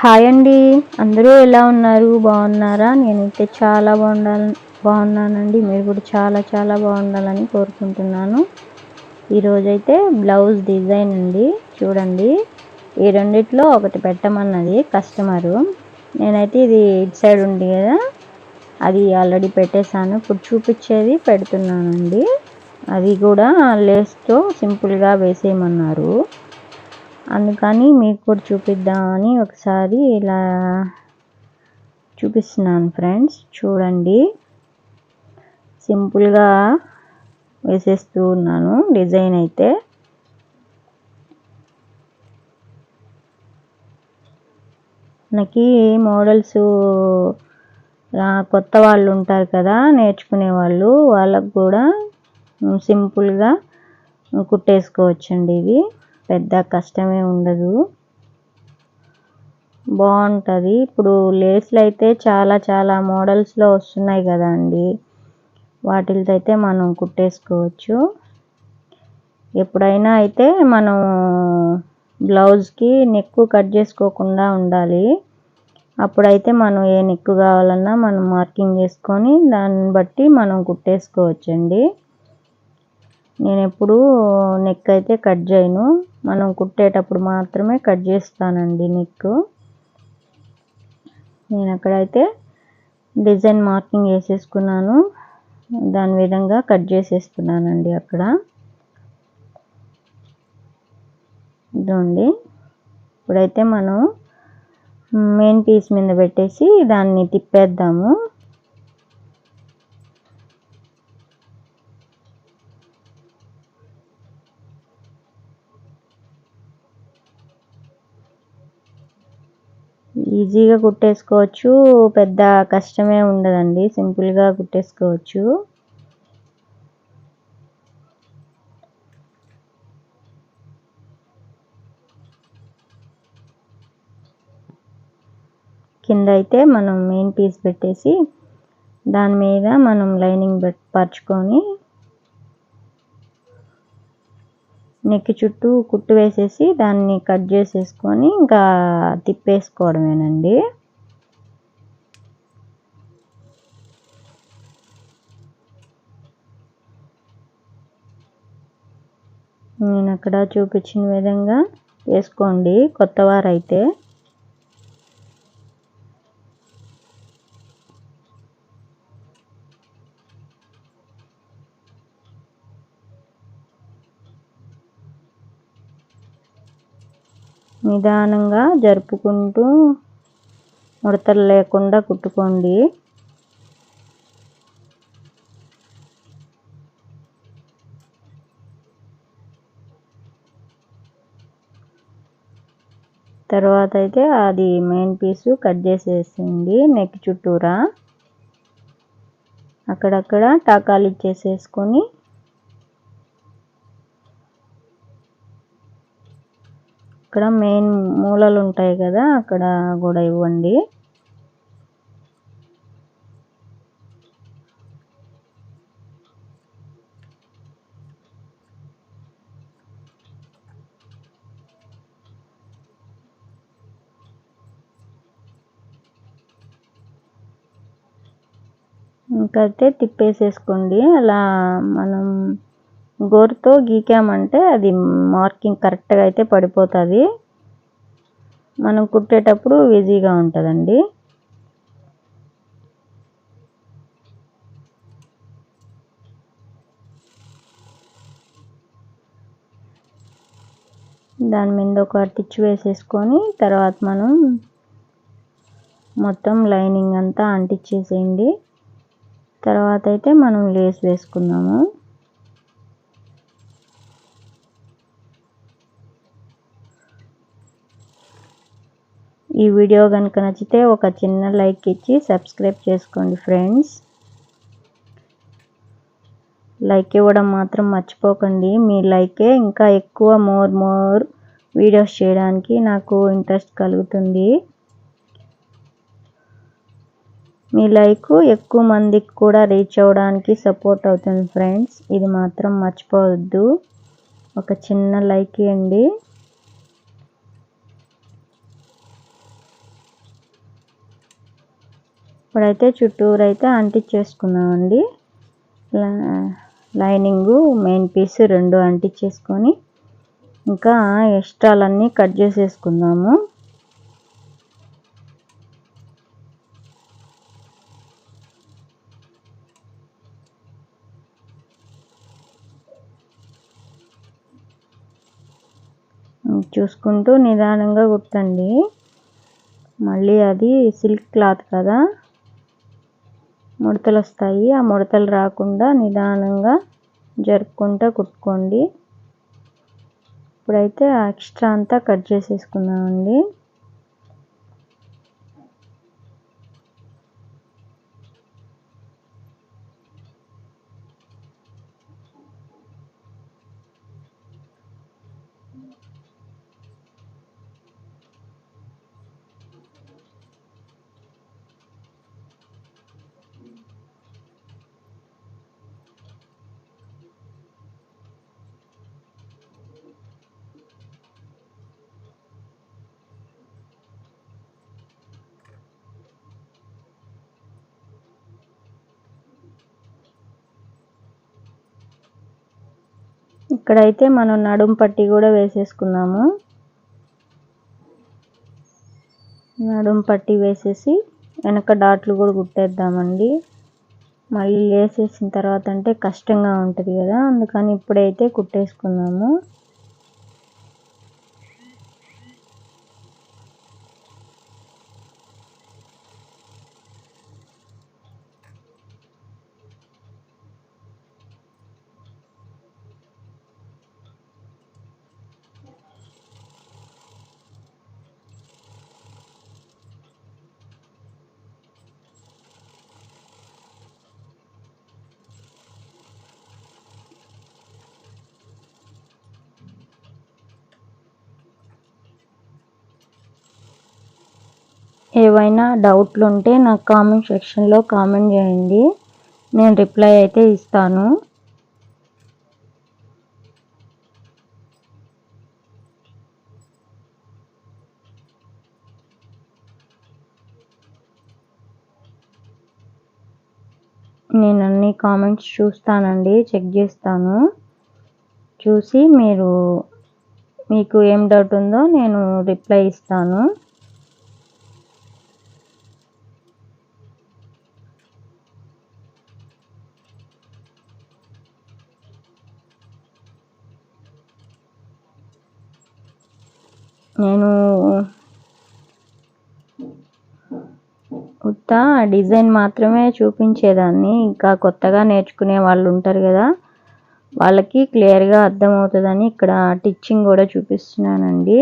Hi అండి. అందరూ ఎలా ఉన్నారు? బాగున్నారా? నేనైతే చాలా బాగుండాలి బాగున్నానండి. మీరు కూడా చాలా చాలా బాగుండాలని కోరుకుంటున్నాను. ఈరోజైతే బ్లౌజ్ డిజైన్ అండి. చూడండి. ఈ రెండిట్లో ఒకటి పెట్టమన్నది కస్టమరు. నేనైతే ఇది ఇటు సైడ్ ఉంది కదా. అది ఆల్రెడీ పెట్టేశాను. ఇప్పుడు చూపించేది పెడుతున్నానండి. అది కూడా లేస్తో సింపుల్గా వేసేయమన్నారు. అందుకని మీకు కూడా చూపిద్దామని ఒకసారి ఇలా చూపిస్తున్నాను ఫ్రెండ్స్. చూడండి. సింపుల్గా వేసేస్తూ ఉన్నాను డిజైన్ అయితే. మనకి మోడల్స్ కొత్త వాళ్ళు ఉంటారు కదా నేర్చుకునే వాళ్ళు వాళ్ళకు కూడా సింపుల్గా కుట్టేసుకోవచ్చండి ఇవి. పెద్ద కష్టమే ఉండదు. బాగుంటుంది ఇప్పుడు లేస్లు అయితే చాలా చాలా మోడల్స్లో వస్తున్నాయి కదా అండి వాటితో అయితే మనం కుట్టేసుకోవచ్చు. ఎప్పుడైనా అయితే మనం బ్లౌజ్కి నెక్కు కట్ చేసుకోకుండా ఉండాలి. అప్పుడైతే మనం ఏ నెక్కు కావాలన్నా మనం మార్కింగ్ చేసుకొని దాన్ని బట్టి మనం కుట్టేసుకోవచ్చండి. నేను ఎప్పుడు నెక్ అయితే కట్ చేయను. మనం కుట్టేటప్పుడు మాత్రమే కట్ చేస్తానండి నెక్ నేను అక్కడైతే డిజైన్ మార్కింగ్ వేసేసుకున్నాను. దాని విధంగా కట్ చేసేస్తున్నానండి అక్కడ. ఇదండి ఇప్పుడైతే మనం మెయిన్ పీస్ మీద పెట్టేసి దాన్ని తిప్పేద్దాము. ఈజీగా కుట్టేసుకోవచ్చు పెద్ద కష్టమే ఉండదండి. సింపుల్గా కుట్టేసుకోవచ్చు. కింద అయితే మనం మెయిన్ పీస్ పెట్టేసి దాని మీద మనం లైనింగ్ పరుచుకొని నెక్ చుట్టూ కుట్టు వేసేసి దాన్ని కట్ చేసేసుకొని ఇంకా తిప్పేసుకోవడమేనండి. నేను అక్కడ చూపించిన విధంగా వేసుకోండి కొత్తవారైతే. నిదానంగా జరుపుకుంటూ ముడతలు లేకుండా కుట్టుకోండి. తర్వాత అయితే అది మెయిన్ పీసు కట్ చేసేసింది నెక్ చుట్టూరా. అక్కడక్కడ టాకాలు ఇచ్చేసేసుకొని ఇక్కడ మెయిన్ మూలలు ఉంటాయి కదా అక్కడ కూడా ఇవ్వండి. ఇంకైతే తిప్పేసేసుకోండి. అలా మనం గోరుతో గీకామంటే అది మార్కింగ్ కరెక్ట్గా అయితే పడిపోతుంది. మనం కుట్టేటప్పుడు ఈజీగా ఉంటుందండి. దాని మీద ఒక టిచ్ వేసేసుకొని తర్వాత మనం మొత్తం లైనింగ్ అంతా అంటించేసేయండి తర్వాత అయితే మనం లేస్ వేసుకుందాము. ఈ వీడియో కనుక నచ్చితే ఒక చిన్న లైక్ ఇచ్చి సబ్స్క్రైబ్ చేసుకోండి ఫ్రెండ్స్. లైక్ ఇవ్వడం మాత్రం మర్చిపోకండి. మీ లైకే ఇంకా ఎక్కువ మోర్ మోర్ వీడియోస్ చేయడానికి నాకు ఇంట్రెస్ట్ కలుగుతుంది. మీ లైక్ ఎక్కువ మందికి కూడా రీచ్ అవ్వడానికి సపోర్ట్ అవుతుంది ఫ్రెండ్స్. ఇది మాత్రం మర్చిపోవద్దు. ఒక చిన్న లైక్ ఇవ్వండి. ఇప్పుడైతే చుట్టూరు అయితే అంటించేసుకున్నామండి లైనింగు మెయిన్ పీస్ రెండు అంటించేసుకొని ఇంకా ఎక్స్ట్రాలన్నీ కట్ చేసేసుకుందాము. చూసుకుంటూ నిదానంగా కుట్టండి. మళ్ళీ అది సిల్క్ క్లాత్ కదా. ముడతలు వస్తాయి ఆ ముడతలు రాకుండా నిదానంగా జరుపుకుంటూ కుట్టుకోండి. ఇప్పుడైతే ఎక్స్ట్రా అంతా కట్ చేసేసుకున్నామండి ఇక్కడైతే మనం నడుం పట్టి కూడా వేసేసుకున్నాము. నడుం పట్టి వేసేసి వెనక డాట్లు కూడా కుట్టేద్దామండి మళ్ళీ వేసేసిన తర్వాత అంటే కష్టంగా ఉంటుంది కదా అందుకని ఇప్పుడైతే కుట్టేసుకున్నాము. ఏవైనా డౌట్లు ఉంటే నాకు కామెంట్ సెక్షన్లో కామెంట్ చేయండి. నేను రిప్లై అయితే ఇస్తాను. నేను అన్ని కామెంట్స్ చూస్తానండి చెక్ చేస్తాను. చూసి మీరు మీకు ఏం డౌట్ ఉందో నేను రిప్లై ఇస్తాను. నేను ఉత్త డిజైన్ మాత్రమే చూపించేదాన్ని. ఇంకా కొత్తగా నేర్చుకునే వాళ్ళు ఉంటారు కదా వాళ్ళకి క్లియర్గా అర్థమవుతుందని ఇక్కడ టిచ్చింగ్ కూడా చూపిస్తున్నానండి.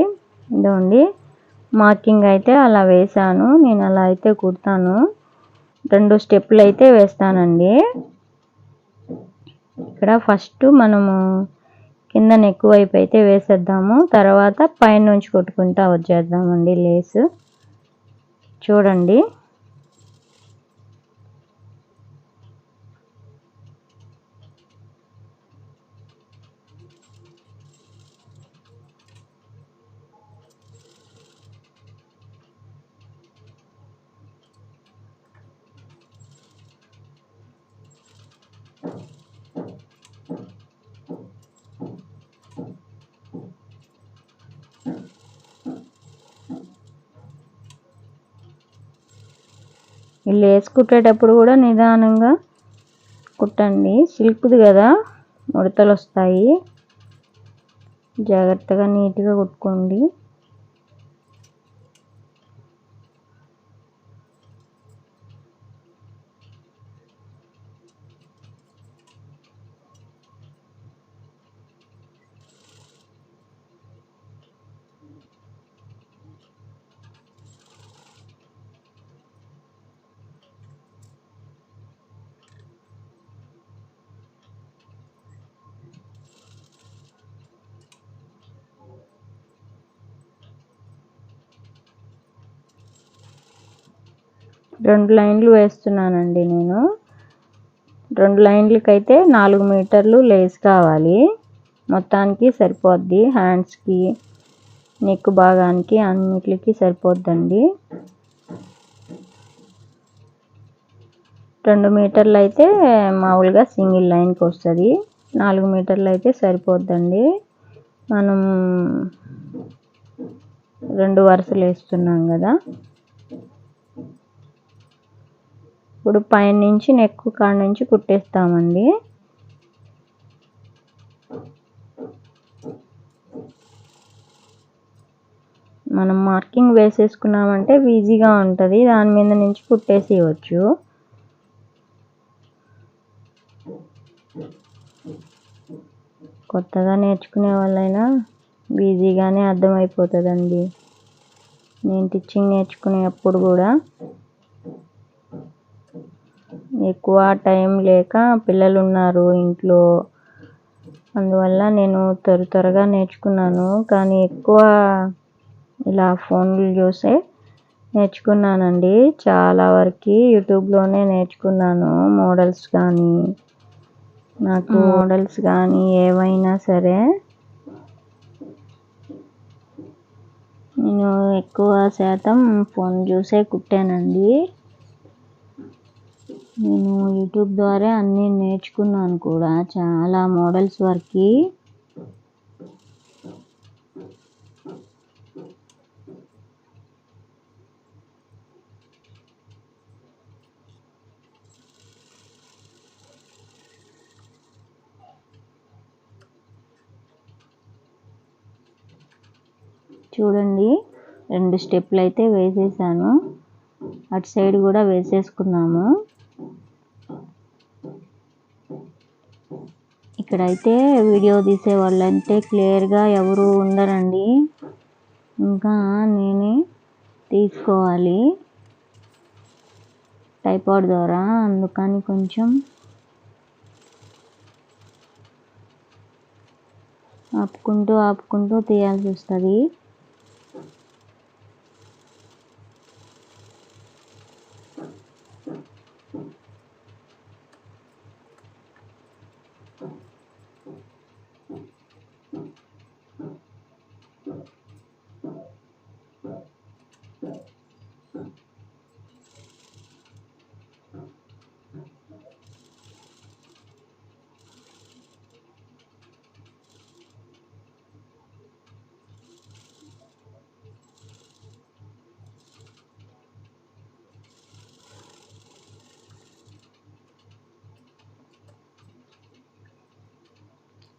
ఇదండి. మార్కింగ్ అయితే అలా వేసాను నేను అలా అయితే కుడతాను. రెండు స్టెప్పులు అయితే వేస్తానండి. ఇక్కడ ఫస్ట్ మనము కింద నెక్ వైపు అయితే వేసేద్దాము. తర్వాత పైనుంచి కొట్టుకుంటా వచ్చేద్దామండి లేసు. చూడండి. లేస్ కుట్టేటప్పుడు కూడా నిదానంగా కుట్టండి. సిల్క్ది కదా ముడతలు వస్తాయి జాగ్రత్తగా నీట్గా కుట్టుకోండి. రెండు లైన్లు వేస్తున్నానండి నేను. రెండు లైన్లకైతే నాలుగు మీటర్లు లేస్ కావాలి. మొత్తానికి సరిపోద్ది. హ్యాండ్స్కి నెక్ భాగానికి అన్నిటికి సరిపోద్దండి. రెండు మీటర్లు అయితే మామూలుగా సింగిల్ లైన్కి వస్తుంది. నాలుగు మీటర్లు అయితే సరిపోద్దండి. మనం రెండు వరుసలు వేస్తున్నాం కదా. ఇప్పుడు పైన నుంచి నెక్ కాడ నుంచి కుట్టేస్తామండి. మనం మార్కింగ్ వేసేసుకున్నామంటే ఈజీగా ఉంటుంది. దాని మీద నుంచి కుట్టేసేయచ్చు. కొత్తగా నేర్చుకునే వాళ్ళైనా ఈజీగానే అర్థమైపోతుందండి. నేను టీచింగ్ నేర్చుకునేప్పుడు కూడా ఎక్కువ టైం లేక పిల్లలు ఉన్నారు ఇంట్లో. అందువల్ల నేను త్వర త్వరగా నేర్చుకున్నాను. కానీ ఎక్కువ ఇలా ఫోన్లు చూసే నేర్చుకున్నానండి. చాలా వరకు యూట్యూబ్లోనే నేర్చుకున్నాను మోడల్స్ కానీ. నాకు మోడల్స్ కానీ ఏవైనా సరే నేను ఎక్కువ శాతం ఫోన్ చూసే కుట్టానండి. నేను యూట్యూబ్ ద్వారా అన్నీ నేర్చుకున్నాను కూడా. చాలా మోడల్స్ వరకు. చూడండి రెండు స్టెప్లు అయితే వేసేసాను. అటు సైడ్ కూడా వేసేసుకున్నాము. ఇక్కడైతే వీడియో తీసే వాళ్ళంటే క్లియర్గా ఎవరు ఉండరండి. ఇంకా నేనే తీసుకోవాలి. టైపాడ్ ద్వారా అందుకని కొంచెం ఆపుకుంటూ ఆపుకుంటూ తీయాల్సి వస్తుంది.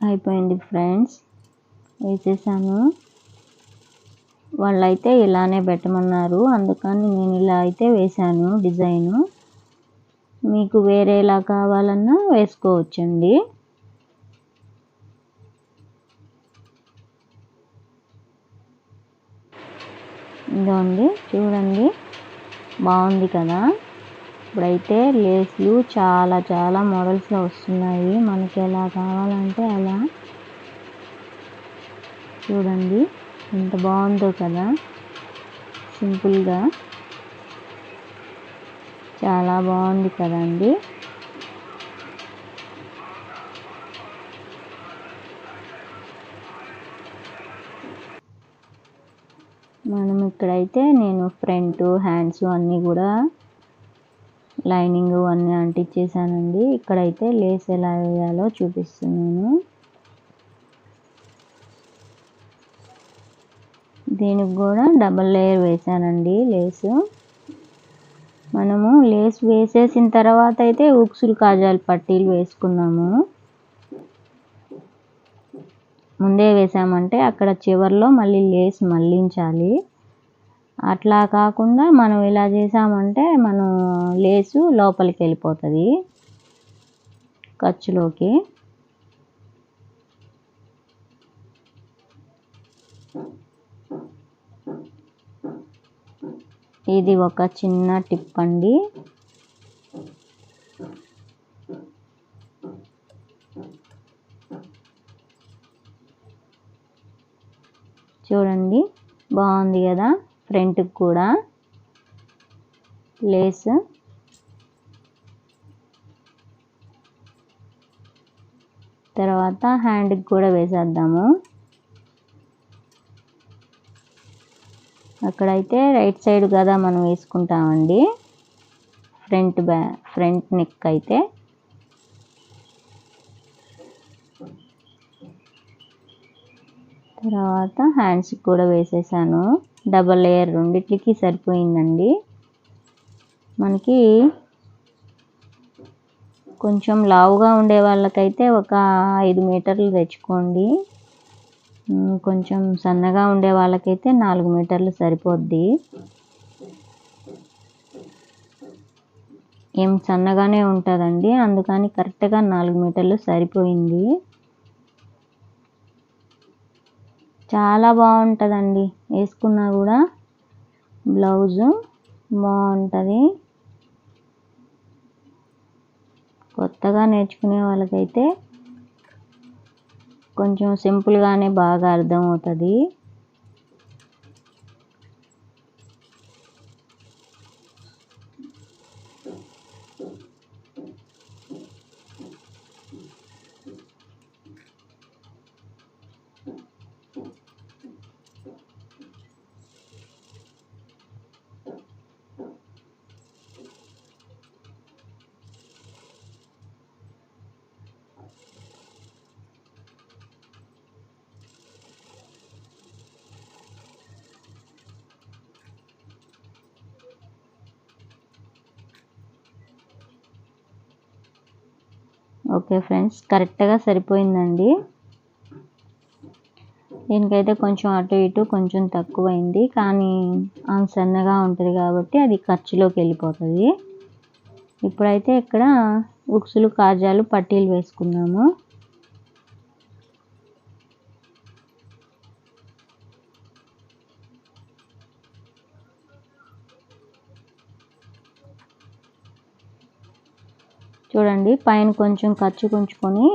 అయిపోయింది ఫ్రెండ్స్. వేసేసాను. వాళ్ళైతే ఇలానే పెట్టమన్నారు. అందుకని నేను ఇలా అయితే వేశాను డిజైను. మీకు వేరేలా కావాలన్నా వేసుకోవచ్చండి. ఇదండి చూడండి. బాగుంది కదా. ఇప్పుడైతే లేస్లు చాలా చాలా మోడల్స్లో వస్తున్నాయి. మనకి ఎలా కావాలంటే అలా. చూడండి ఎంత బాగుందో కదా. సింపుల్గా. చాలా బాగుంది కదండి. మనం ఇక్కడైతే నేను ఫ్రంట్ హ్యాండ్స్ అన్నీ కూడా లైనింగ్ అన్నీ అంటించేసానండి ఇక్కడైతే లేస్ ఎలా వేయాలో చూపిస్తున్నాను. దీనికి కూడా డబల్ లేయర్ వేసానండి లేసు. మనము లేస్ వేసేసిన తర్వాత అయితే ఉక్సులు కాజాలు పట్టీలు వేసుకున్నాము. ముందే వేసామంటే అక్కడ చివర్లో మళ్ళీ లేస్ మళ్ళించాలి. అట్లా కాకుండా మనం ఇలా చేసామంటే మనం లేసు లోపలికి వెళ్ళిపోతుంది. ఖర్చులోకి. ఇది ఒక చిన్న టిప్ అండి. చూడండి బాగుంది కదా? ఫ్రంట్కి కూడా లేస్. తర్వాత హ్యాండ్కి కూడా వేసేద్దాము. అక్కడైతే రైట్ సైడ్ కదా మనం వేసుకుంటామండి. ఫ్రంట్ బ్యా ఫ్రంట్ నెక్ అయితే. తర్వాత హ్యాండ్స్కి కూడా వేసేసాను. డబల్ లేయర్ రెండిట్లకి సరిపోయిందండి. మనకి కొంచెం లావుగా ఉండే వాళ్ళకైతే ఒక ఐదు మీటర్లు తెచ్చుకోండి. కొంచెం సన్నగా ఉండే వాళ్ళకైతే నాలుగు మీటర్లు సరిపోద్ది. ఏం సన్నగానే ఉంటుందండి అందుకని కరెక్ట్గా నాలుగు మీటర్లు సరిపోయింది. చాలా బాగుంటుందండి. వేసుకున్నా కూడా బ్లౌజు బాగుంటుంది. కొత్తగా నేర్చుకునే వాళ్ళకైతే కొంచెం సింపుల్గానే బాగా అర్థమవుతుంది. ఓకే ఫ్రెండ్స్ కరెక్ట్గా సరిపోయిందండి. దీనికైతే కొంచెం అటు ఇటు కొంచెం తక్కువైంది కానీ ఆమె సన్నగా ఉంటుంది కాబట్టి అది ఖర్చులోకి వెళ్ళిపోతుంది. ఇప్పుడైతే ఇక్కడ ఉక్సులు కాజాలు పట్టీలు వేసుకున్నాము. చూడండి పైన కొంచెం ఖర్చు కొంచుకొని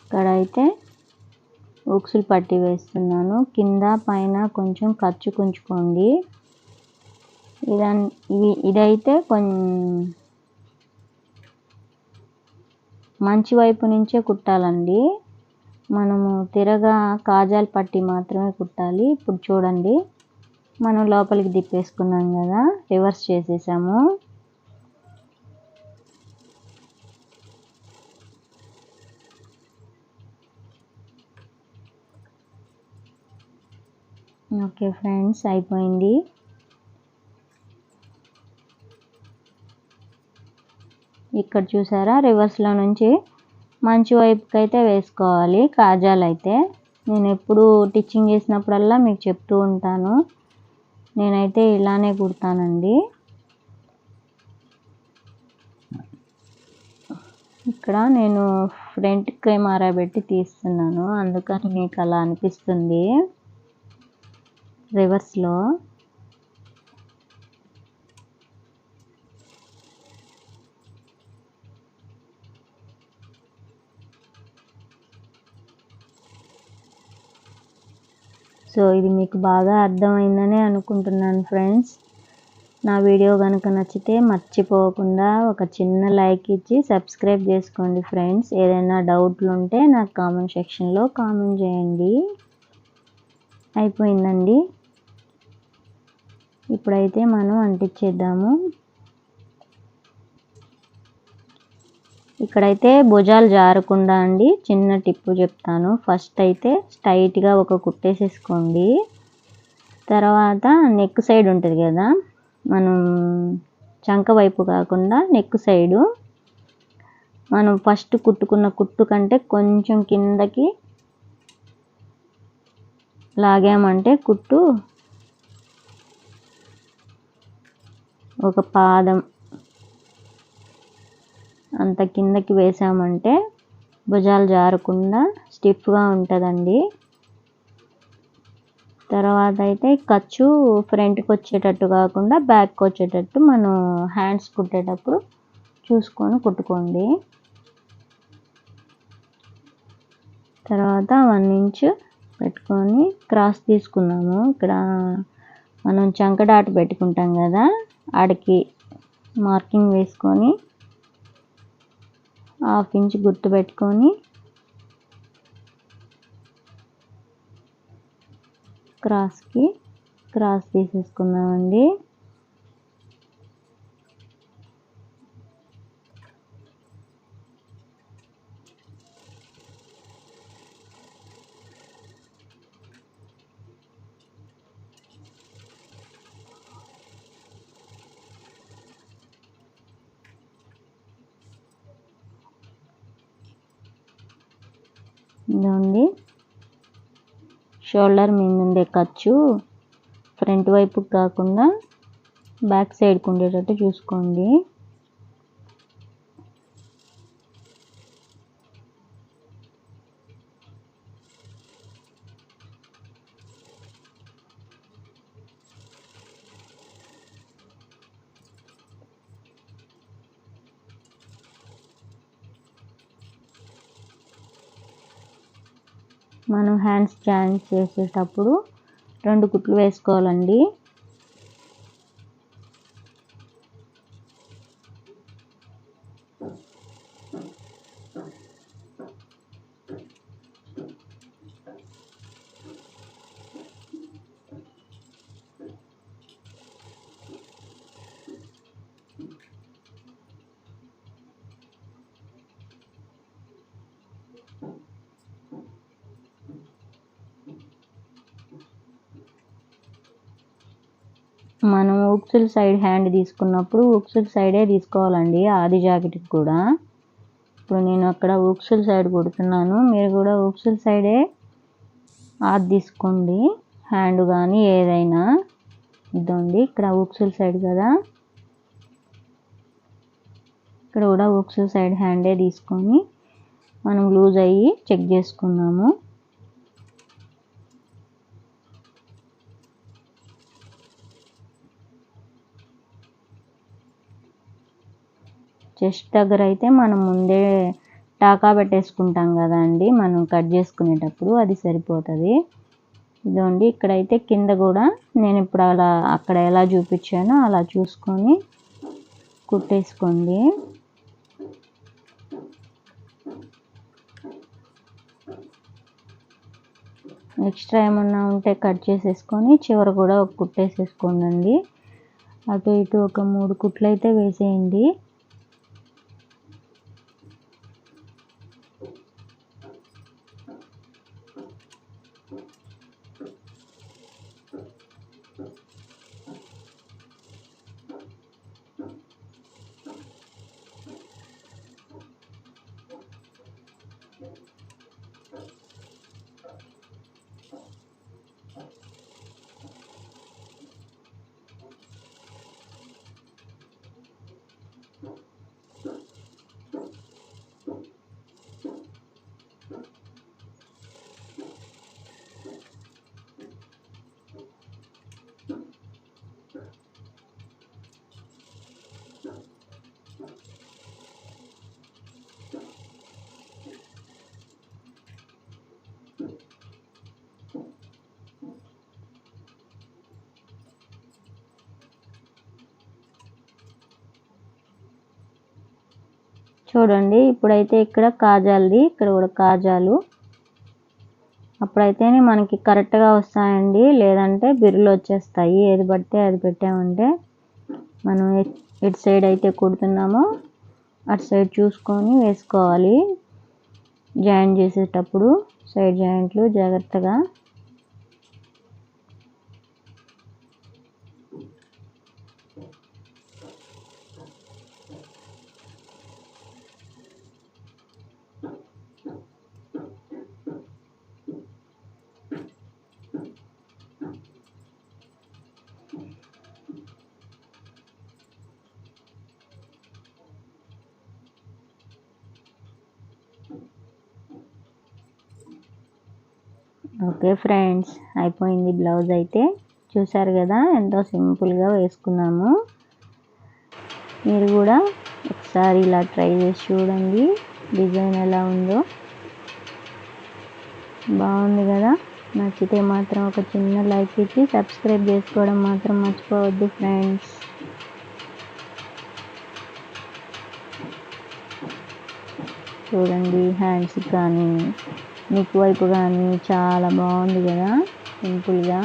ఇక్కడ అయితే ఉక్సులు పట్టి వేస్తున్నాను. కింద పైన కొంచెం ఖర్చు కొంచుకోండి ఇదన్ ఇవి ఇదైతే కొంచెం మంచి వైపు నుంచే కుట్టాలండి. మనము తిరగా కాజాలు పట్టి మాత్రమే కుట్టాలి. ఇప్పుడు చూడండి. మనం లోపలికి తిప్పేసుకున్నాం కదా రివర్స్ చేసేసాము. ఓకే ఫ్రెండ్స్ అయిపోయింది. ఇక్కడ చూసారా రివర్స్లో నుంచి మంచి వైపుకి అయితే వేసుకోవాలి కాజాలు అయితే నేను ఎప్పుడు టిచ్చింగ్ చేసినప్పుడల్లా మీకు చెప్తూ ఉంటాను. నేనైతే ఇలానే కుడతానండి. ఇక్కడ నేను ఫ్రంట్ కెమెరా పెట్టి తీస్తున్నాను. అందుకని మీకు అలా అనిపిస్తుంది. రివర్స్లో. సో ఇది మీకు బాగా అర్థమైందని అనుకుంటున్నాను ఫ్రెండ్స్. నా వీడియో కనుక నచ్చితే మర్చిపోకుండా ఒక చిన్న లైక్ ఇచ్చి సబ్స్క్రైబ్ చేసుకోండి ఫ్రెండ్స్. ఏదైనా డౌట్లు ఉంటే నాకు కామెంట్ సెక్షన్లో కామెంట్ చేయండి. అయిపోయిందండి. ఇప్పుడైతే మనం అంటించేద్దాము. ఇక్కడైతే భుజాలు జారకుండా అండి చిన్న టిప్పు చెప్తాను. ఫస్ట్ అయితే స్ట్రైట్గా ఒక కుట్టేసేసుకోండి. తర్వాత నెక్ సైడ్ ఉంటుంది కదా మనం చంక వైపు కాకుండా నెక్ సైడు. మనం ఫస్ట్ కుట్టుకున్న కుట్టు కంటే కొంచెం కిందకి లాగామంటే కుట్టు ఒక పాదం అంత కిందకి వేసామంటే భుజాలు జారకుండా స్టిఫ్గా ఉంటుందండి. తర్వాత అయితే ఖర్చు ఫ్రంట్కి వచ్చేటట్టు కాకుండా బ్యాక్కి వచ్చేటట్టు మనం హ్యాండ్స్ కుట్టేటప్పుడు చూసుకొని కుట్టుకోండి. తర్వాత వన్ ఇంచ్ పెట్టుకొని క్రాస్ తీసుకున్నాము ఇక్కడ మనం చంకడాట పెట్టుకుంటాం కదా ఆడికి మార్కింగ్ వేసుకొని హాఫ్ ఇంచ్ గుర్తు పెట్టుకొని క్రాస్కి క్రాస్ తీసేసుకుందామండి. ఇదండి షోల్డర్ మీద ఉండే ఖర్చు ఫ్రంట్ వైపుకి కాకుండా బ్యాక్ సైడ్కి ఉండేటట్టు చూసుకోండి. హ్యాండ్స్ జాయిన్ చేసేటప్పుడు రెండు కుట్లు వేసుకోవాలండి. మనం ఉక్సుల్ సైడ్ హ్యాండ్ తీసుకున్నప్పుడు ఉక్సుల్ సైడే తీసుకోవాలండి ఆది జాకెట్కి కూడా. ఇప్పుడు నేను అక్కడ ఉక్సుల్ సైడ్ కుడుతున్నాను మీరు కూడా ఉక్సుల్ సైడే ఆది తీసుకోండి హ్యాండ్ కానీ ఏదైనా. ఇదండి ఇక్కడ ఉక్సుల్ సైడ్ కదా. ఇక్కడ కూడా ఉక్సుల్ సైడ్ హ్యాండే తీసుకొని మనం లూజ్ అయ్యి చెక్ చేసుకున్నాము చెస్ట్ దగ్గర అయితే మనం ముందే టాకా పెట్టేసుకుంటాం కదా అండి. మనం కట్ చేసుకునేటప్పుడు అది సరిపోతుంది. ఇదండి ఇక్కడైతే కింద కూడా నేను ఇప్పుడు అలా అక్కడ ఎలా చూపించానో అలా చూసుకొని కుట్టేసుకోండి. ఎక్స్ట్రా ఏమన్నా ఉంటే కట్ చేసేసుకొని చివర కూడా ఒక కుట్టేసేసుకోండి అటు ఇటు ఒక మూడు కుట్లు అయితే వేసేయండి. చూడండి ఇప్పుడైతే ఇక్కడ కాజాలది ఇక్కడ కూడా కాజాలు. అప్పుడైతేనే మనకి కరెక్ట్గా వస్తాయండి. లేదంటే బిర్రులు వచ్చేస్తాయి. ఏది పడితే అది పెట్టామంటే మనం ఎటు సైడ్ అయితే కుడుతున్నామో అటు సైడ్ చూసుకొని వేసుకోవాలి. జాయిన్ చేసేటప్పుడు సైడ్ జాయింట్లు జాగ్రత్తగా ఓకే ఫ్రెండ్స్ అయిపోయింది బ్లౌజ్ అయితే. చూసారు కదా ఎంతో సింపుల్గా వేసుకున్నాము. మీరు కూడా ఒకసారి ఇలా ట్రై చేసి చూడండి డిజైన్ ఎలా ఉందో. బాగుంది కదా నచ్చితే మాత్రం ఒక చిన్న లైక్ ఇచ్చి సబ్స్క్రైబ్ చేసుకోవడం మాత్రం మర్చిపోవద్దు ఫ్రెండ్స్. చూడండి హ్యాండ్స్ కానీ నెక్ వైపు కానీ చాలా బాగుంది కదా సింపుల్గా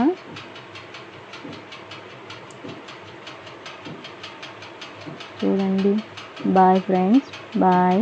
చూడండి. Bye friends bye